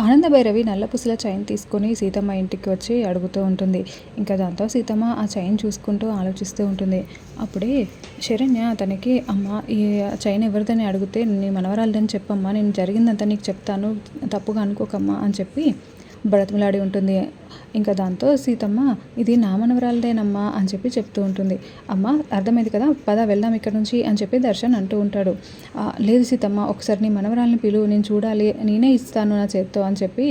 Anandabhairavi నల్లపుసల chain తీసుకొని సీతమ్మ ఇంటికి వచ్చి అడుగుతూ ఉంటుంది. ఇంకా దాంతో సీతమ్మ ఆ చైన్ చూసుకుంటూ ఆలోచిస్తూ ఉంటుంది. అప్పుడే శరణ్య తనకి అమ్మ ఈ చైన్ ఎవరిదని అడిగితే నీ మనవరాలని చెప్పమ్మా. నేను జరిగిందంతా నీకు చెప్తాను. తప్పుగా అనుకోకమ్మా అని చెప్పి బ్రతిమలాడి ఉంటుంది. ఇంకా దాంతో సీతమ్మ ఇది నా మనవరాలదేనమ్మా అని చెప్పి చెప్తూ ఉంటుంది. అమ్మ అర్థమైంది కదా? పద వెళ్దాం ఇక్కడ నుంచి అని చెప్పి దర్శన్ అంటూ ఉంటాడు. లేదు సీతమ్మ ఒకసారి నీ మనవరాలని పిలువు నేను చూడాలి నేనే ఇస్తాను నా చేత్తో అని చెప్పి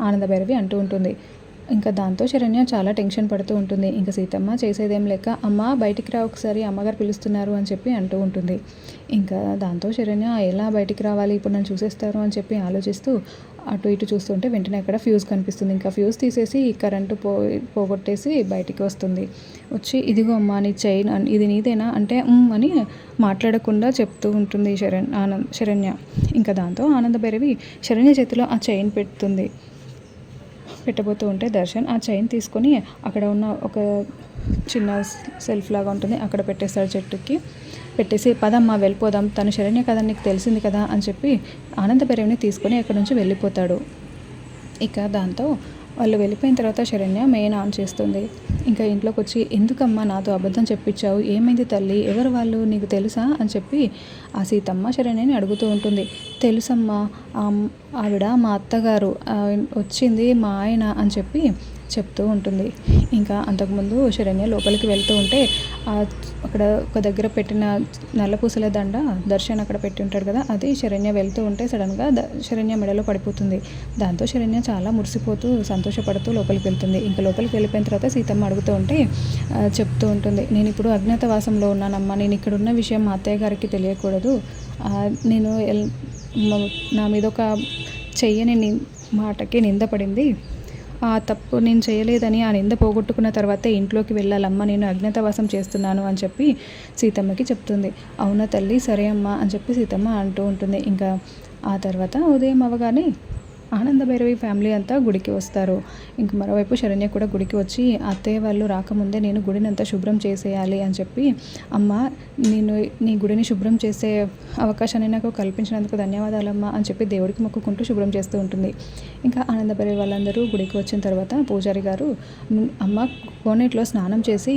ఆనందభైరవి అంటూ ఉంటుంది. ఇంకా దాంతో శరణ్య చాలా టెన్షన్ పడుతూ ఉంటుంది. ఇంకా సీతమ్మ చేసేదేం లేక అమ్మ బయటికి రా ఒకసారి అమ్మగారు పిలుస్తున్నారు అని చెప్పి అంటూ ఉంటుంది. ఇంకా దాంతో శరణ్య ఎలా బయటికి రావాలి? ఇప్పుడు నన్ను చూసేస్తారు అని చెప్పి ఆలోచిస్తూ అటు ఇటు చూస్తుంటే వెంటనే అక్కడ ఫ్యూజ్ కనిపిస్తుంది. ఇంకా ఫ్యూజ్ తీసేసి కరెంటు పో పోగొట్టేసి బయటికి వస్తుంది. వచ్చి ఇదిగో అమ్మా నీ చైన్ ఇది నీదేనా? అంటే అని మాట్లాడకుండా చెప్తూ ఉంటుంది శరణ్ ఆనంద్ శరణ్య. ఇంకా దాంతో ఆనంద భైరవి శరణ్య చేతిలో ఆ చైన్ పెడుతుంది. పెట్టబోతూ ఉంటే దర్శన్ ఆ చైన్ తీసుకొని అక్కడ ఉన్న ఒక చిన్న సెల్ఫ్ లాగా ఉంటుంది. అక్కడ పెట్టేస్తాడు చెట్టుకి. పెట్టేసి పదమ్మా వెళ్ళిపోదాం. తను శరణ్య కదా నీకు తెలిసింది కదా అని చెప్పి ఆనందభైరవిని తీసుకొని అక్కడ నుంచి వెళ్ళిపోతాడు. ఇక దాంతో వాళ్ళు వెళ్ళిపోయిన తర్వాత శరణ్య మెయిన్ ఆన్ చేస్తుంది. ఇంకా ఇంట్లోకి వచ్చి ఎందుకమ్మా నాతో అబద్ధం చెప్పించావు? ఏమైంది తల్లి? ఎవరు వాళ్ళు? నీకు తెలుసా? అని చెప్పి ఆ సీతమ్మ శరణ్యని అడుగుతూ ఉంటుంది. తెలుసమ్మా ఆవిడ మా అత్తగారు వచ్చింది మా ఆయన అని చెప్పి చెప్తూ ఉంటుంది. ఇంకా అంతకుముందు శరణ్య లోపలికి వెళ్తూ ఉంటే అక్కడ ఒక దగ్గర పెట్టిన నల్లపూసల దండ దర్శన్ అక్కడ పెట్టి ఉంటాడు కదా అది శరణ్య వెళ్తూ ఉంటే సడన్గా ద శరణ్య మెడలో పడిపోతుంది. దాంతో శరణ్య చాలా మురిసిపోతూ సంతోషపడుతూ లోపలికి వెళ్తుంది. ఇంకా లోపలికి వెళ్ళిపోయిన తర్వాత సీతమ్మ అడుగుతూ ఉంటే చెప్తూ ఉంటుంది నేను ఇప్పుడు అజ్ఞాతవాసంలో ఉన్నానమ్మా. నేను ఇక్కడ ఉన్న విషయం మా అత్తయ్య గారికి తెలియకూడదు. నేను ఎల్- నా మీద ఒక చెయ్యని మాటకి నింద పడింది. ఆ తప్పు నేను చేయలేదని ఆ నింద పోగొట్టుకున్న తర్వాతే ఇంట్లోకి వెళ్ళాలమ్మ నేను అజ్ఞాతవాసం చేస్తున్నాను అని చెప్పి సీతమ్మకి చెప్తుంది. అవునా తల్లి సరే అమ్మా అని చెప్పి సీతమ్మ అంటూ ఉంటుంది. ఇంకా ఆ తర్వాత ఉదయం అవగానే ఆనందభైరవి ఫ్యామిలీ అంతా గుడికి వస్తారు. ఇంక మరోవైపు శరణ్య కూడా గుడికి వచ్చి అత్తయ్య వాళ్ళు రాకముందే నేను గుడిని అంతా శుభ్రం చేసేయాలి అని చెప్పి అమ్మ నేను నీ గుడిని శుభ్రం చేసే అవకాశాన్ని నాకు కల్పించినందుకు ధన్యవాదాలమ్మా అని చెప్పి దేవుడికి మొక్కుకుంటూ శుభ్రం చేస్తూ ఉంటుంది. ఇంకా ఆనందభైరవి వాళ్ళందరూ గుడికి వచ్చిన తర్వాత పూజారి గారు అమ్మ కోనేటిలో స్నానం చేసి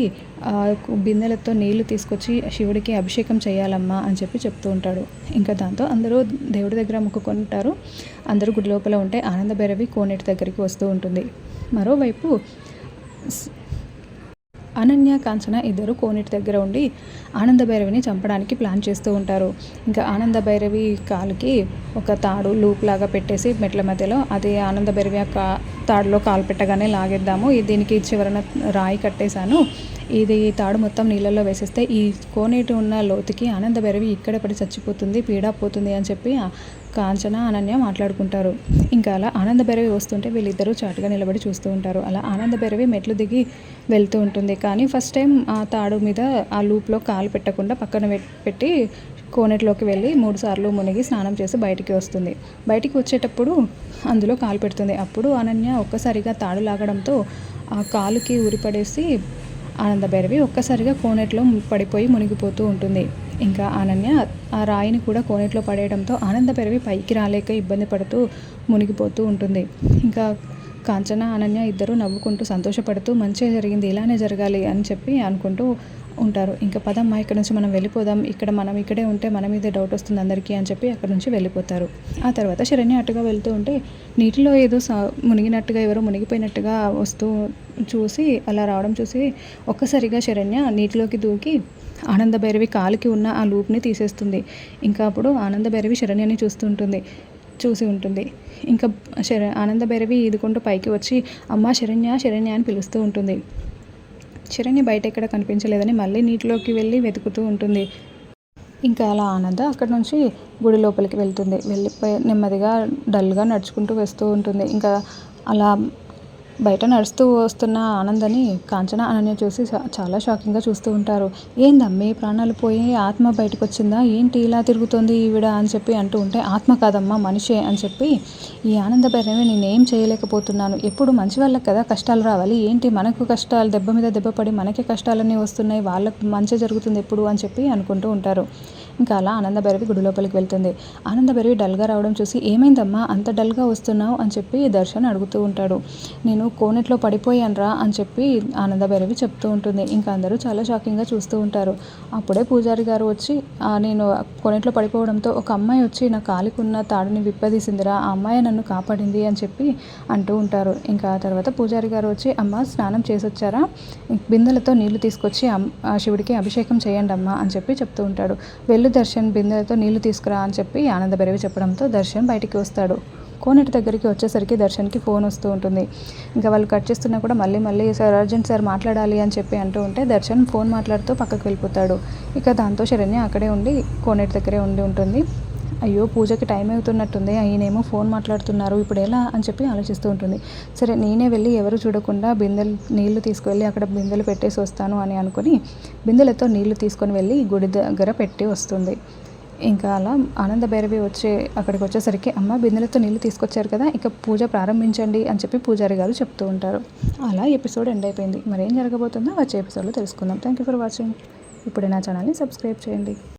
బిందెలతో నీళ్ళు తీసుకొచ్చి శివుడికి అభిషేకం చేయాలమ్మా అని చెప్పి చెప్తూ ఉంటాడు. ఇంకా దాంతో అందరూ దేవుడి దగ్గర మొక్కుకుంటారు. అందరూ గుడి లోపల ఉంటే ఆనందభైరవి కోనేటి దగ్గరికి వస్తూ ఉంటుంది. మరోవైపు అనన్య కాంచన ఇద్దరు కోనేటి దగ్గర ఉండి ఆనంద భైరవిని చంపడానికి ప్లాన్ చేస్తూ ఉంటారు. ఇంకా ఆనంద భైరవి కాలుకి ఒక తాడు లూప్ లాగా పెట్టేసి మెట్ల మధ్యలో అది ఆనంద భైరవి ఆ కా తాడులో కాలు పెట్టగానే లాగేద్దాము దీనికి చివరన రాయి కట్టేశాను. ఇది ఈ తాడు మొత్తం నీళ్ళల్లో వేసేస్తే ఈ కోనేటి ఉన్న లోతుకి ఆనంద భైరవి ఇక్కడ పడి చచ్చిపోతుంది పీడా పోతుంది అని చెప్పి కాంచన అనన్య మాట్లాడుకుంటారు. ఇంకా అలా ఆనంద భైరవి వస్తుంటే వీళ్ళిద్దరూ చాటుగా నిలబడి చూస్తూ ఉంటారు. అలా ఆనంద భైరవి మెట్లు దిగి వెళ్తూ ఉంటుంది. కానీ ఫస్ట్ టైం ఆ తాడు మీద ఆ లూప్లో కాలు పెట్టకుండా పక్కన పెట్టి కోనేటిలోకి వెళ్ళి మూడు సార్లు మునిగి స్నానం చేసి బయటికి వస్తుంది. బయటికి వచ్చేటప్పుడు అందులో కాలు పెడుతుంది. అప్పుడు అనన్య ఒక్కసారిగా తాడు లాగడంతో ఆ కాలుకి ఊరిపడేసి ఆనందభైరవి ఒక్కసారిగా కోనేట్లో పడిపోయి మునిగిపోతూ ఉంటుంది. ఇంకా అనన్య ఆ రాయిని కూడా కోనేట్లో పడేయడంతో ఆనందభైరవి పైకి రాలేక ఇబ్బంది పడుతూ మునిగిపోతూ ఉంటుంది. ఇంకా కాంచన అనన్య ఇద్దరు నవ్వుకుంటూ సంతోషపడుతూ మంచిగా జరిగింది ఇలానే జరగాలి అని చెప్పి అనుకుంటూ ఉంటారు. ఇంకా పదమ్మా ఇక్కడ నుంచి మనం వెళ్ళిపోదాం. ఇక్కడ మనం ఇక్కడే ఉంటే మన మీదే డౌట్ వస్తుంది అందరికీ అని చెప్పి అక్కడ నుంచి వెళ్ళిపోతారు. ఆ తర్వాత శరణ్య అటుగా వెళ్తూ ఉంటే నీటిలో ఏదో మునిగినట్టుగా ఎవరో మునిగిపోయినట్టుగా వస్తూ చూసి అలా రావడం చూసి ఒక్కసారిగా శరణ్య నీటిలోకి దూకి ఆనంద భైరవి కాలుకి ఉన్న ఆ లూప్ని తీసేస్తుంది. ఇంకా అప్పుడు ఆనంద భైరవి శరణ్యని చూస్తుంటుంది చూసి ఉంటుంది. ఇంకా శర ఆనంద భైరవి ఈదుకుంటూ పైకి వచ్చి అమ్మ శరణ్య శరణ్య అని పిలుస్తూ ఉంటుంది. చిరణి బయట ఎక్కడ కనిపించలేదని మళ్ళీ నీటిలోకి వెళ్ళి వెతుకుతూ ఉంటుంది. ఇంకా అలా ఆనంద అక్కడ నుంచి గుడి లోపలికి వెళ్తుంది. వెళ్ళిపోయి నెమ్మదిగా డల్గా నడుచుకుంటూ వస్తూ ఉంటుంది. ఇంకా అలా బయట నడుస్తూ వస్తున్న ఆనందని కాంచన అనన్య చూసి చాలా షాకింగ్గా చూస్తూ ఉంటారు. ఏందమ్మి ప్రాణాలు పోయి ఆత్మ బయటకు వచ్చిందా ఏంటి ఇలా తిరుగుతోంది ఈవిడ? అని చెప్పి అంటూ ఉంటే ఆత్మ కాదమ్మా మనిషే అని చెప్పి ఈ ఆనంద భైరవి నేనేం చేయలేకపోతున్నాను. ఎప్పుడు మంచి వాళ్ళకి కదా కష్టాలు రావాలి. ఏంటి మనకు కష్టాలు? దెబ్బ మీద దెబ్బ పడి మనకే కష్టాలన్నీ వస్తున్నాయి. వాళ్ళకు మంచి జరుగుతుంది ఎప్పుడు? అని చెప్పి అనుకుంటూ ఉంటారు. ఇంకా అలా ఆనందభైరవి గుడి లోపలికి వెళ్తుంది. ఆనందభైరవి డల్గా రావడం చూసి ఏమైందమ్మా? అంత డల్గా వస్తున్నావు? అని చెప్పి దర్శన్ అడుగుతూ ఉంటాడు. నేను కోనెట్లో పడిపోయానురా అని చెప్పి ఆనందభైరవి చెప్తూ ఉంటుంది. ఇంకా అందరూ చాలా షాకింగ్గా చూస్తూ ఉంటారు. అప్పుడే పూజారి గారు వచ్చి నేను కొనెట్లో పడిపోవడంతో ఒక అమ్మాయి వచ్చి నా కాలికున్న తాడుని విప్పదీసిందిరా. ఆ అమ్మాయి నన్ను కాపాడింది అని చెప్పి అంటూ ఉంటారు. ఇంకా ఆ తర్వాత పూజారి గారు వచ్చి అమ్మ స్నానం చేసొచ్చారా? బిందెలతో నీళ్ళు తీసుకొచ్చి ఆ శివుడికి అభిషేకం చేయండి అమ్మా అని చెప్పి చెప్తూ ఉంటాడు. వెళ్ళి దర్శన్ బిందెలతో నీళ్ళు తీసుకురా అని చెప్పి ఆనందభైరవి చెప్పడంతో దర్శన్ బయటికి వస్తాడు. కోనేటి దగ్గరికి వచ్చేసరికి దర్శన్కి ఫోన్ వస్తూ ఉంటుంది. ఇంకా వాళ్ళు కట్ చేస్తున్నా కూడా మళ్ళీ మళ్ళీ సార్ అర్జెంట్ సార్ మాట్లాడాలి అని చెప్పి అంటూ ఉంటే దర్శన్ ఫోన్ మాట్లాడుతూ పక్కకు వెళ్ళిపోతాడు. ఇక దాంతో శరణ్య అక్కడే ఉండి కోనేటి దగ్గరే ఉండి ఉంటుంది. అయ్యో పూజకి టైం అవుతున్నట్టుంది ఆయనేమో ఫోన్ మాట్లాడుతున్నారు ఇప్పుడు ఎలా అని చెప్పి ఆలోచిస్తూ ఉంటుంది. సరే నేనే వెళ్ళి ఎవరు చూడకుండా బిందెలు నీళ్ళు తీసుకువెళ్ళి అక్కడ బిందెలు పెట్టేసి వస్తాను అని అనుకుని బిందెలతో నీళ్ళు తీసుకొని వెళ్ళి గుడి దగ్గర పెట్టి వస్తుంది. ఇంకా అలా ఆనంద భైరవి వచ్చే అక్కడికి వచ్చేసరికి అమ్మ బిందెలతో నీళ్ళు తీసుకొచ్చారు కదా ఇక పూజ ప్రారంభించండి అని చెప్పి పూజారి గారు చెప్తూ ఉంటారు. అలా ఎపిసోడ్ ఎండ్ అయిపోయింది. మరి ఏం జరగబోతుందో వచ్చే ఎపిసోడ్లో తెలుసుకుందాం. థ్యాంక్ యూ ఫర్ వాచింగ్ ఇప్పుడే నా ఛానల్ని సబ్స్క్రైబ్ చేయండి.